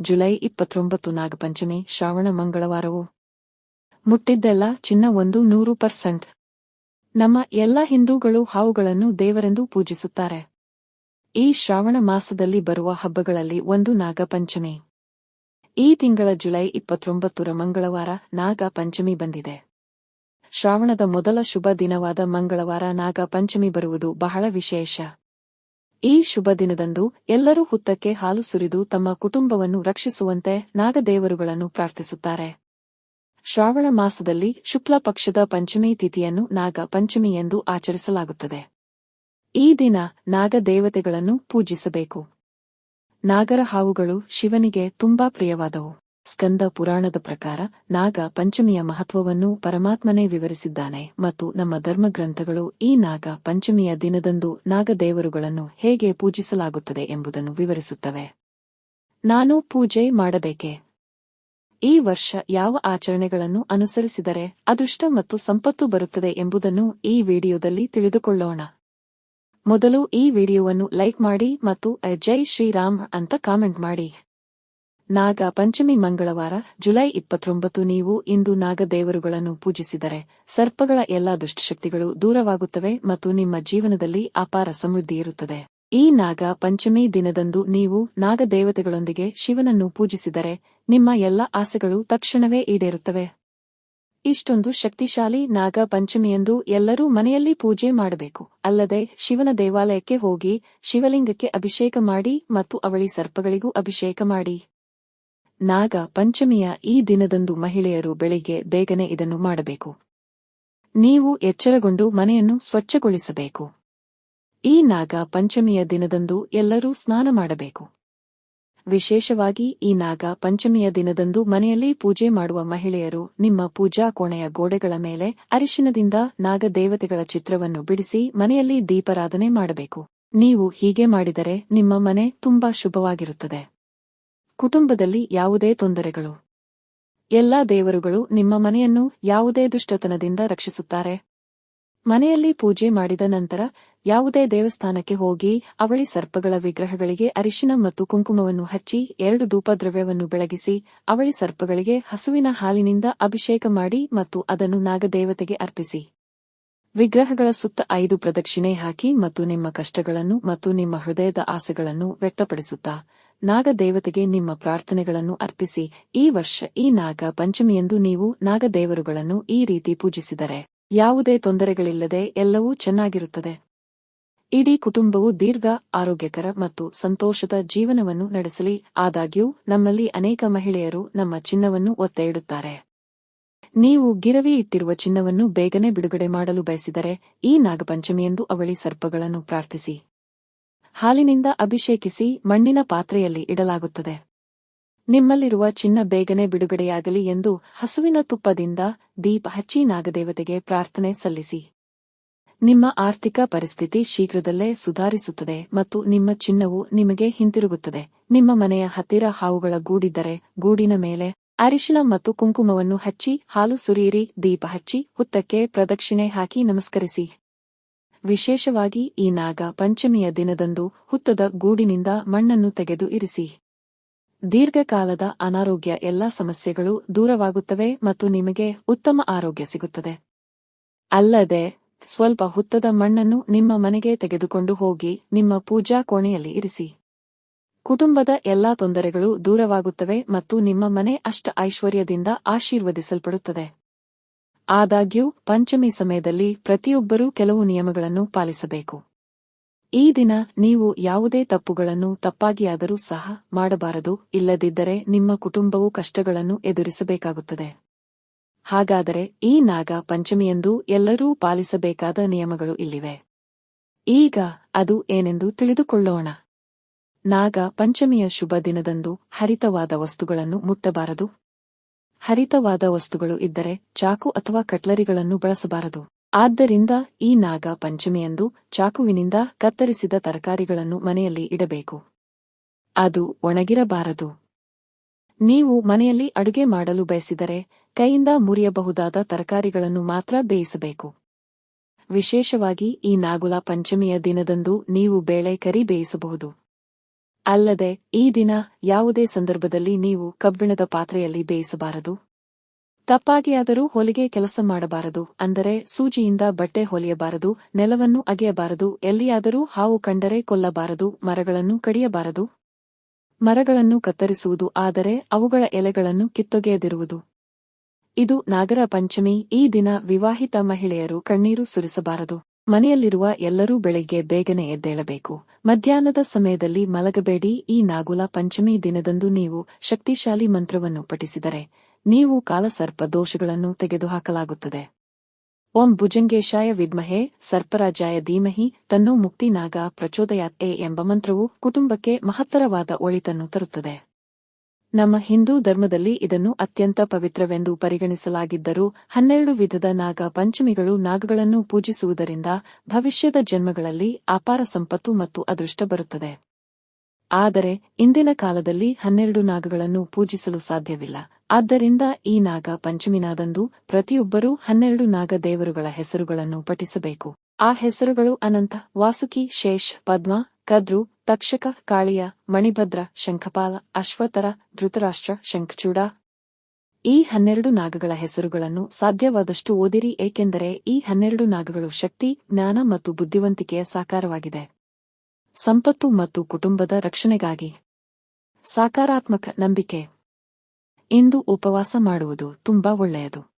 July ಇಪ್ಪತ್ತೊಂಬತ್ತು ನಾಗಪಂಚಮಿ ಶ್ರಾವಣ ಮಂಗಳವಾರವು. ಮುಟ್ಟಿದ್ದೆಲ್ಲ ಚಿನ್ನ ಒಂದು ನೂರು ಪರ್ಸೆಂಟ್. ನಮ್ಮ ಎಲ್ಲ ಹಿಂದೂಗಳು ಹಾವುಗಳನ್ನು ದೇವರೆಂದು ಪೂಜಿಸುತ್ತಾರೆ. ಈ ಶ್ರಾವಣ ಮಾಸದಲ್ಲಿ ಬರುವ ಹಬ್ಬಗಳಲ್ಲಿ ಒಂದು ನಾಗಪಂಚಮಿ. ಈ ತಿಂಗಳ ಜುಲೈ ಇಪ್ಪತ್ತೊಂಬತ್ತರ ಮಂಗಳವಾರ ನಾಗ ಪಂಚಮಿ ಬಂದಿದೆ. ಶ್ರಾವಣದ ಮೊದಲ ಶುಭ ದಿನವಾದ ಮಂಗಳವಾರ ನಾಗಪಂಚಮಿ ಬರುವುದು ಬಹಳ ವಿಶೇಷ. ಈ ಶುಭ ದಿನದಂದು ಎಲ್ಲರೂ ಹುತ್ತಕ್ಕೆ ಹಾಲು ಸುರಿದು ತಮ್ಮ ಕುಟುಂಬವನ್ನು ರಕ್ಷಿಸುವಂತೆ ನಾಗದೇವರುಗಳನ್ನು ಪ್ರಾರ್ಥಿಸುತ್ತಾರೆ. ಶ್ರಾವಣ ಮಾಸದಲ್ಲಿ ಶುಕ್ಲ ಪಕ್ಷದ ಪಂಚಮಿ ತಿಥಿಯನ್ನು ನಾಗ ಪಂಚಮಿ ಎಂದು ಆಚರಿಸಲಾಗುತ್ತದೆ. ಈ ದಿನ ನಾಗದೇವತೆಗಳನ್ನು ಪೂಜಿಸಬೇಕು. ನಾಗರ ಹಾವುಗಳು ಶಿವನಿಗೆ ತುಂಬಾ ಪ್ರಿಯವಾದವು. ಸ್ಕಂದ ಪುರಾಣದ ಪ್ರಕಾರ ನಾಗ ಪಂಚಮಿಯ ಮಹತ್ವವನ್ನು ಪರಮಾತ್ಮನೇ ವಿವರಿಸಿದ್ದಾನೆ ಮತ್ತು ನಮ್ಮ ಧರ್ಮಗ್ರಂಥಗಳು ಈ ನಾಗ ಪಂಚಮಿಯ ದಿನದಂದು ನಾಗದೇವರುಗಳನ್ನು ಹೇಗೆ ಪೂಜಿಸಲಾಗುತ್ತದೆ ಎಂಬುದನ್ನು ವಿವರಿಸುತ್ತವೆ. ನಾನು ಪೂಜೆ ಮಾಡಬೇಕೆ? ಈ ವರ್ಷ ಯಾವ ಆಚರಣೆಗಳನ್ನು ಅನುಸರಿಸಿದರೆ ಅದೃಷ್ಟ ಮತ್ತು ಸಂಪತ್ತು ಬರುತ್ತದೆ ಎಂಬುದನ್ನು ಈ ವಿಡಿಯೋದಲ್ಲಿ ತಿಳಿದುಕೊಳ್ಳೋಣ. ಮೊದಲು ಈ ವಿಡಿಯೋವನ್ನು ಲೈಕ್ ಮಾಡಿ ಮತ್ತು ಜೈ ಶ್ರೀರಾಮ್ ಅಂತ ಕಾಮೆಂಟ್ ಮಾಡಿ. ನಾಗ ಪಂಚಮಿ ಮಂಗಳವಾರ, ಜುಲೈ ಇಪ್ಪತ್ತೊಂಬತ್ತು ನೀವು ಇಂದು ನಾಗದೇವರುಗಳನ್ನು ಪೂಜಿಸಿದರೆ, ಸರ್ಪಗಳ ಎಲ್ಲಾ ದುಷ್ಟಶಕ್ತಿಗಳು ದೂರವಾಗುತ್ತವೆ ಮತ್ತು ನಿಮ್ಮ ಜೀವನದಲ್ಲಿ ಅಪಾರ ಸಮೃದ್ಧಿ ಇರುತ್ತದೆ. ಈ ನಾಗ ಪಂಚಮಿ ದಿನದಂದು ನೀವು ನಾಗದೇವತೆಗಳೊಂದಿಗೆ ಶಿವನನ್ನು ಪೂಜಿಸಿದರೆ, ನಿಮ್ಮ ಎಲ್ಲ ಆಸೆಗಳು ತಕ್ಷಣವೇ ಈಡೇರುತ್ತವೆ. ಇಷ್ಟೊಂದು ಶಕ್ತಿಶಾಲಿ ನಾಗ ಪಂಚಮಿಯಂದು ಎಲ್ಲರೂ ಮನೆಯಲ್ಲಿ ಪೂಜೆ ಮಾಡಬೇಕು. ಅಲ್ಲದೆ ಶಿವನ ದೇವಾಲಯಕ್ಕೆ ಹೋಗಿ ಶಿವಲಿಂಗಕ್ಕೆ ಅಭಿಷೇಕ ಮಾಡಿ ಮತ್ತು ಅವಳಿ ಸರ್ಪಗಳಿಗೂ ಅಭಿಷೇಕ ಮಾಡಿ. ನಾಗ ಪಂಚಮಿಯ ಈ ದಿನದಂದು ಮಹಿಳೆಯರು ಬೆಳಿಗ್ಗೆ ಬೇಗನೆ ಇದನ್ನು ಮಾಡಬೇಕು. ನೀವು ಎಚ್ಚರಗೊಂಡು ಮನೆಯನ್ನು ಸ್ವಚ್ಛಗೊಳಿಸಬೇಕು. ಈ ನಾಗ ಪಂಚಮಿಯ ದಿನದಂದು ಎಲ್ಲರೂ ಸ್ನಾನ ಮಾಡಬೇಕು. ವಿಶೇಷವಾಗಿ ಈ ನಾಗ ಪಂಚಮಿಯ ದಿನದಂದು ಮನೆಯಲ್ಲಿ ಪೂಜೆ ಮಾಡುವ ಮಹಿಳೆಯರು ನಿಮ್ಮ ಪೂಜಾ ಕೋಣೆಯ ಗೋಡೆಗಳ ಮೇಲೆ ಅರಿಶಿನದಿಂದ ನಾಗದೇವತೆಗಳ ಚಿತ್ರವನ್ನು ಬಿಡಿಸಿ ಮನೆಯಲ್ಲಿ ದೀಪಾರಾಧನೆ ಮಾಡಬೇಕು. ನೀವು ಹೀಗೆ ಮಾಡಿದರೆ ನಿಮ್ಮ ಮನೆ ತುಂಬಾ ಶುಭವಾಗಿರುತ್ತದೆ. ಕುಟುಂಬದಲ್ಲಿ ಯಾವುದೇ ತೊಂದರೆಗಳು. ಎಲ್ಲಾ ದೇವರುಗಳು ನಿಮ್ಮ ಮನೆಯನ್ನು ಯಾವುದೇ ದುಷ್ಟತನದಿಂದ ರಕ್ಷಿಸುತ್ತಾರೆ. ಮನೆಯಲ್ಲಿ ಪೂಜೆ ಮಾಡಿದ ನಂತರ ಯಾವುದೇ ದೇವಸ್ಥಾನಕ್ಕೆ ಹೋಗಿ ಅವಳಿ ಸರ್ಪಗಳ ವಿಗ್ರಹಗಳಿಗೆ ಅರಿಶಿನ ಮತ್ತು ಕುಂಕುಮವನ್ನು ಹಚ್ಚಿ ಎರಡು ದೂಪದ್ರವ್ಯವನ್ನು ಬೆಳಗಿಸಿ ಅವಳಿ ಸರ್ಪಗಳಿಗೆ ಹಸುವಿನ ಹಾಲಿನಿಂದ ಅಭಿಷೇಕ ಮಾಡಿ ಮತ್ತು ಅದನ್ನು ನಾಗದೇವತೆಗೆ ಅರ್ಪಿಸಿ. ವಿಗ್ರಹಗಳ ಸುತ್ತ ಐದು ಪ್ರದಕ್ಷಿಣೆ ಹಾಕಿ ಮತ್ತು ನಿಮ್ಮ ಕಷ್ಟಗಳನ್ನು ಮತ್ತು ನಿಮ್ಮ ಹೃದಯದ ಆಸೆಗಳನ್ನು ವ್ಯಕ್ತಪಡಿಸುತ್ತಾ ನಾಗದೇವತೆಗೆ ನಿಮ್ಮ ಪ್ರಾರ್ಥನೆಗಳನ್ನು ಅರ್ಪಿಸಿ. ಈ ವರ್ಷ ಈ ನಾಗ ಪಂಚಮಿಯಂದು ನೀವು ನಾಗದೇವರುಗಳನ್ನು ಈ ರೀತಿ ಪೂಜಿಸಿದರೆ ಯಾವುದೇ ತೊಂದರೆಗಳಿಲ್ಲದೆ ಎಲ್ಲವೂ ಚೆನ್ನಾಗಿರುತ್ತದೆ. ಇಡೀ ಕುಟುಂಬವು ದೀರ್ಘ, ಆರೋಗ್ಯಕರ ಮತ್ತು ಸಂತೋಷದ ಜೀವನವನ್ನು ನಡೆಸಲಿ. ಆದಾಗ್ಯೂ, ನಮ್ಮಲ್ಲಿ ಅನೇಕ ಮಹಿಳೆಯರು ನಮ್ಮ ಚಿನ್ನವನ್ನು ಒತ್ತೆ ಇಡುತ್ತಾರೆ. ನೀವು ಗಿರವಿ ಇಟ್ಟಿರುವ ಚಿನ್ನವನ್ನು ಬೇಗನೆ ಬಿಡುಗಡೆ ಮಾಡಲು ಬಯಸಿದರೆ ಈ ನಾಗಪಂಚಮಿಯಂದು ಅವಳಿ ಸರ್ಪಗಳನ್ನು ಪ್ರಾರ್ಥಿಸಿ. ಹಾಲಿನಿಂದ ಅಭಿಷೇಕಿಸಿ ಮಣ್ಣಿನ ಪಾತ್ರೆಯಲ್ಲಿ ಇಡಲಾಗುತ್ತದೆ. ನಿಮ್ಮಲ್ಲಿರುವ ಚಿನ್ನ ಬೇಗನೆ ಬಿಡುಗಡೆಯಾಗಲಿ ಎಂದು ಹಸುವಿನ ತುಪ್ಪದಿಂದ ದೀಪ ಹಚ್ಚಿ ನಾಗದೇವತೆಗೆ ಪ್ರಾರ್ಥನೆ ಸಲ್ಲಿಸಿ. ನಿಮ್ಮ ಆರ್ಥಿಕ ಪರಿಸ್ಥಿತಿ ಶೀಘ್ರದಲ್ಲೇ ಸುಧಾರಿಸುತ್ತದೆ ಮತ್ತು ನಿಮ್ಮ ಚಿನ್ನವು ನಿಮಗೆ ಹಿಂತಿರುಗುತ್ತದೆ. ನಿಮ್ಮ ಮನೆಯ ಹತ್ತಿರ ಹಾವುಗಳ ಗೂಡಿದ್ದರೆ ಗೂಡಿನ ಮೇಲೆ ಅರಿಶಿನ ಮತ್ತು ಕುಂಕುಮವನ್ನು ಹಚ್ಚಿ ಹಾಲು ಸುರಿಯಿರಿ. ದೀಪ ಹಚ್ಚಿ, ಹುತ್ತಕ್ಕೆ ಪ್ರದಕ್ಷಿಣೆ ಹಾಕಿ ನಮಸ್ಕರಿಸಿ. ವಿಶೇಷವಾಗಿ ಈ ನಾಗ ಪಂಚಮಿಯ ದಿನದಂದು ಹುತ್ತದ ಗೂಡಿನಿಂದ ಮಣ್ಣನ್ನು ತೆಗೆದು ಇರಿಸಿ. ದೀರ್ಘಕಾಲದ ಅನಾರೋಗ್ಯ ಎಲ್ಲಾ ಸಮಸ್ಯೆಗಳು ದೂರವಾಗುತ್ತವೆ ಮತ್ತು ನಿಮಗೆ ಉತ್ತಮ ಆರೋಗ್ಯ ಸಿಗುತ್ತದೆ. ಅಲ್ಲದೆ, ಸ್ವಲ್ಪ ಹುತ್ತದ ಮಣ್ಣನ್ನು ನಿಮ್ಮ ಮನೆಗೆ ತೆಗೆದುಕೊಂಡು ಹೋಗಿ ನಿಮ್ಮ ಪೂಜಾ ಕೋಣೆಯಲ್ಲಿ ಇರಿಸಿ. ಕುಟುಂಬದ ಎಲ್ಲಾ ತೊಂದರೆಗಳು ದೂರವಾಗುತ್ತವೆ ಮತ್ತು ನಿಮ್ಮ ಮನೆ ಅಷ್ಟ ಐಶ್ವರ್ಯದಿಂದ ಆಶೀರ್ವದಿಸಲ್ಪಡುತ್ತದೆ. ಆದಾಗ್ಯೂ, ಪಂಚಮಿ ಸಮಯದಲ್ಲಿ ಪ್ರತಿಯೊಬ್ಬರೂ ಕೆಲವು ನಿಯಮಗಳನ್ನು ಪಾಲಿಸಬೇಕು. ಈ ದಿನ ನೀವು ಯಾವುದೇ ತಪ್ಪುಗಳನ್ನು ತಪ್ಪಾಗಿಯಾದರೂ ಸಹ ಮಾಡಬಾರದು, ಇಲ್ಲದಿದ್ದರೆ ನಿಮ್ಮ ಕುಟುಂಬವು ಕಷ್ಟಗಳನ್ನು ಎದುರಿಸಬೇಕಾಗುತ್ತದೆ. ಹಾಗಾದರೆ ಈ ನಾಗ ಪಂಚಮಿಯಂದು ಎಲ್ಲರೂ ಪಾಲಿಸಬೇಕಾದ ನಿಯಮಗಳು ಇಲ್ಲಿವೆ. ಈಗ ಅದು ಏನೆಂದು ತಿಳಿದುಕೊಳ್ಳೋಣ. ನಾಗ ಪಂಚಮಿಯ ಶುಭ ದಿನದಂದು ಹರಿತವಾದ ವಸ್ತುಗಳನ್ನು ಮುಟ್ಟಬಾರದು. ಹರಿತವಾದ ವಸ್ತುಗಳು ಇದ್ದರೆ ಚಾಕು ಅಥವಾ ಕಟ್ಲರಿಗಳನ್ನು ಬಳಸಬಾರದು. ಆದ್ದರಿಂದ ಈ ನಾಗ ಪಂಚಮಿಯಂದು ಚಾಕುವಿನಿಂದ ಕತ್ತರಿಸಿದ ತರಕಾರಿಗಳನ್ನು ಮನೆಯಲ್ಲಿ ಇಡಬೇಕು. ಅದು ಒಣಗಿರಬಾರದು. ನೀವು ಮನೆಯಲ್ಲಿ ಅಡುಗೆ ಮಾಡಲು ಬಯಸಿದರೆ ಕೈಯಿಂದ ಮುರಿಯಬಹುದಾದ ತರಕಾರಿಗಳನ್ನು ಮಾತ್ರ ಬೇಯಿಸಬೇಕು. ವಿಶೇಷವಾಗಿ ಈ ನಾಗುಲ ಪಂಚಮಿಯ ದಿನದಂದು ನೀವು ಬೇಳೆ ಕರಿ ಬೇಯಿಸಬಹುದು. ಅಲ್ಲದೆ, ಈ ದಿನ ಯಾವುದೇ ಸಂದರ್ಭದಲ್ಲಿ ನೀವು ಕಬ್ಬಿಣದ ಪಾತ್ರೆಯಲ್ಲಿ ಬೇಯಿಸಬಾರದು. ತಪ್ಪಾಗಿಯಾದರೂ ಹೊಲಿಗೆ ಕೆಲಸ ಮಾಡಬಾರದು, ಅಂದರೆ ಸೂಜಿಯಿಂದ ಬಟ್ಟೆ ಹೊಲಿಯಬಾರದು, ನೆಲವನ್ನು ಅಗೆಯಬಾರದು, ಎಲ್ಲಿಯಾದರೂ ಹಾವು ಕಂಡರೆ ಕೊಲ್ಲಬಾರದು, ಮರಗಳನ್ನು ಕಡಿಯಬಾರದು. ಮರಗಳನ್ನು ಕತ್ತರಿಸುವುದು ಆದರೆ ಅವುಗಳ ಎಲೆಗಳನ್ನು ಕಿತ್ತೊಗೆಯದಿರುವುದು. ಇದು ನಾಗರ ಪಂಚಮಿ, ಈ ದಿನ ವಿವಾಹಿತ ಮಹಿಳೆಯರು ಕಣ್ಣೀರು ಸುರಿಸಬಾರದು. ಮನೆಯಲ್ಲಿರುವ ಎಲ್ಲರೂ ಬೆಳಿಗ್ಗೆ ಬೇಗನೆ ಎದ್ದೇಳಬೇಕು. ಮಧ್ಯಾಹ್ನದ ಸಮಯದಲ್ಲಿ ಮಲಗಬೇಡಿ. ಈ ನಾಗುಲ ಪಂಚಮಿ ದಿನದಂದು ನೀವು ಶಕ್ತಿಶಾಲಿ ಮಂತ್ರವನ್ನು ಪಠಿಸಿದರೆ ನೀವು ಕಾಲಸರ್ಪ ದೋಷಗಳನ್ನು ತೆಗೆದುಹಾಕಲಾಗುತ್ತದೆ. ಓಂ ಭುಜಂಗೇಶಾಯ ವಿದ್ಮಹೆ ಸರ್ಪರಾಜಾಯ ಧೀಮಹಿ ತನ್ನೂ ಮುಕ್ತಿನಾಗ ಪ್ರಚೋದಯಾತ್ ಎ ಎಂಬ ಮಂತ್ರವು ಕುಟುಂಬಕ್ಕೆ ಮಹತ್ತರವಾದ ಒಳಿತನ್ನು ತರುತ್ತದೆ. ನಮ್ಮ ಹಿಂದೂ ಧರ್ಮದಲ್ಲಿ ಇದನ್ನು ಅತ್ಯಂತ ಪವಿತ್ರವೆಂದು ಪರಿಗಣಿಸಲಾಗಿದ್ದರೂ, ಹನ್ನೆರಡು ವಿಧದ ನಾಗ ಪಂಚಮಿಗಳು ನಾಗಗಳನ್ನು ಪೂಜಿಸುವುದರಿಂದ ಭವಿಷ್ಯದ ಜನ್ಮಗಳಲ್ಲಿ ಅಪಾರ ಸಂಪತ್ತು ಮತ್ತು ಅದೃಷ್ಟ ಬರುತ್ತದೆ. ಆದರೆ, ಇಂದಿನ ಕಾಲದಲ್ಲಿ ಹನ್ನೆರಡು ನಾಗಗಳನ್ನು ಪೂಜಿಸಲು ಸಾಧ್ಯವಿಲ್ಲ. ಆದ್ದರಿಂದ ಈ ನಾಗ ಪಂಚಮಿನಾದಂದು ಪ್ರತಿಯೊಬ್ಬರೂ ಹನ್ನೆರಡು ನಾಗ ದೇವರುಗಳ ಹೆಸರುಗಳನ್ನು ಪಠಿಸಬೇಕು. ಆ ಹೆಸರುಗಳು ಅನಂತ, ವಾಸುಕಿ, ಶೇಷ್, ಪದ್ಮ, ಕದ್ರು ತಕ್ಷಕ, ಕಾಳಿಯ, ಮಣಿಭದ್ರ, ಶಂಖಪಾಲ ಅಶ್ವತರ ಧೃತರಾಷ್ಟ್ರ, ಶಂಖಚೂಡ. ಈ ಹನ್ನೆರಡು ನಾಗಗಳ ಹೆಸರುಗಳನ್ನು ಸಾಧ್ಯವಾದಷ್ಟು ಓದಿರಿ, ಏಕೆಂದರೆ ಈ ಹನ್ನೆರಡು ನಾಗಗಳು ಶಕ್ತಿ, ಜ್ಞಾನ ಮತ್ತು ಬುದ್ಧಿವಂತಿಕೆಯ ಸಾಕಾರವಾಗಿದೆ. ಸಂಪತ್ತು ಮತ್ತು ಕುಟುಂಬದ ರಕ್ಷಣೆಗಾಗಿ. ಸಾಕಾರಾತ್ಮಕ ನಂಬಿಕೆ. ಇಂದು ಉಪವಾಸ ಮಾಡುವುದು ತುಂಬಾ ಒಳ್ಳೆಯದು.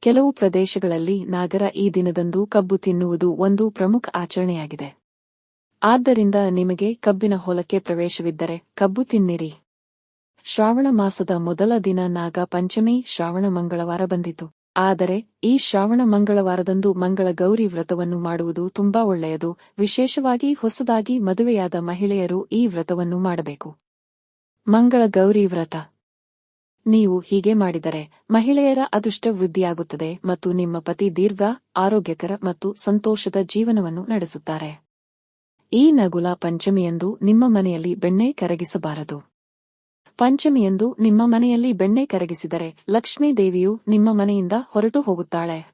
ಕೆಲವು ಪ್ರದೇಶಗಳಲ್ಲಿ ನಾಗರ ಈ ದಿನದಂದು ಕಬ್ಬು ತಿನ್ನುವುದು ಒಂದು ಪ್ರಮುಖ ಆಚರಣೆಯಾಗಿದೆ. ಆದ್ದರಿಂದ ನಿಮಗೆ ಕಬ್ಬಿನ ಹೊಲಕ್ಕೆ ಪ್ರವೇಶವಿದ್ದರೆ ಕಬ್ಬು ತಿನ್ನಿರಿ. ಶ್ರಾವಣ ಮಾಸದ ಮೊದಲ ದಿನ ನಾಗ ಪಂಚಮಿ ಶ್ರಾವಣ ಮಂಗಳವಾರ ಬಂದಿತು. ಆದರೆ ಈ ಶ್ರಾವಣ ಮಂಗಳವಾರದಂದು ಮಂಗಳ ಗೌರಿ ವ್ರತವನ್ನು ಮಾಡುವುದು ತುಂಬಾ ಒಳ್ಳೆಯದು. ವಿಶೇಷವಾಗಿ ಹೊಸದಾಗಿ ಮದುವೆಯಾದ ಮಹಿಳೆಯರು ಈ ವ್ರತವನ್ನು ಮಾಡಬೇಕು. ಮಂಗಳ ಗೌರಿ ವ್ರತ. ನೀವು ಹೀಗೆ ಮಾಡಿದರೆ ಮಹಿಳೆಯರ ಅದೃಷ್ಟ ವೃದ್ಧಿಯಾಗುತ್ತದೆ ಮತ್ತು ನಿಮ್ಮ ಪತಿ ದೀರ್ಘ, ಆರೋಗ್ಯಕರ ಮತ್ತು ಸಂತೋಷದ ಜೀವನವನ್ನು ನಡೆಸುತ್ತಾರೆ. ಈ ನಗುಲ ಪಂಚಮಿಯಂದು ನಿಮ್ಮ ಮನೆಯಲ್ಲಿ ಬೆಣ್ಣೆ ಕರಗಿಸಬಾರದು. ಪಂಚಮಿಯಂದು ನಿಮ್ಮ ಮನೆಯಲ್ಲಿ ಬೆಣ್ಣೆ ಕರಗಿಸಿದರೆ ಲಕ್ಷ್ಮೀ ದೇವಿಯು ನಿಮ್ಮ ಮನೆಯಿಂದ ಹೊರಟು ಹೋಗುತ್ತಾಳೆ.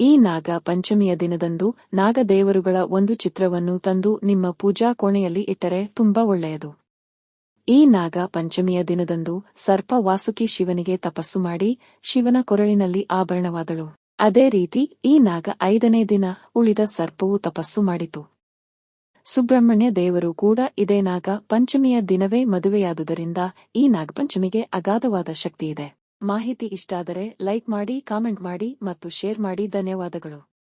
ಈ ನಾಗ ಪಂಚಮಿಯ ದಿನದಂದು ನಾಗದೇವರುಗಳ ಒಂದು ಚಿತ್ರವನ್ನು ತಂದು ನಿಮ್ಮ ಪೂಜಾ ಕೋಣೆಯಲ್ಲಿ ಇಟ್ಟರೆ ತುಂಬಾ ಒಳ್ಳೆಯದು. ಈ ನಾಗ ಪಂಚಮಿಯ ದಿನದಂದು ಸರ್ಪ ವಾಸುಕಿ ಶಿವನಿಗೆ ತಪಸ್ಸು ಮಾಡಿ ಶಿವನ ಕೊರಳಿನಲ್ಲಿ ಆಭರಣವಾದಳು. ಅದೇ ರೀತಿ ಈ ನಾಗ ಐದನೇ ದಿನ ಉಳಿದ ಸರ್ಪವು ತಪಸ್ಸು ಮಾಡಿತು. ಸುಬ್ರಹ್ಮಣ್ಯ ದೇವರು ಕೂಡ ಇದೇ ನಾಗ ಪಂಚಮಿಯ ದಿನವೇ ಮದುವೆಯಾದುದರಿಂದ ಈ ನಾಗಪಂಚಮಿಗೆ ಅಗಾಧವಾದ ಶಕ್ತಿಯಿದೆ. ಮಾಹಿತಿ ಇಷ್ಟಾದರೆ ಲೈಕ್ ಮಾಡಿ, ಕಾಮೆಂಟ್ ಮಾಡಿ ಮತ್ತು ಶೇರ್ ಮಾಡಿ. ಧನ್ಯವಾದಗಳು.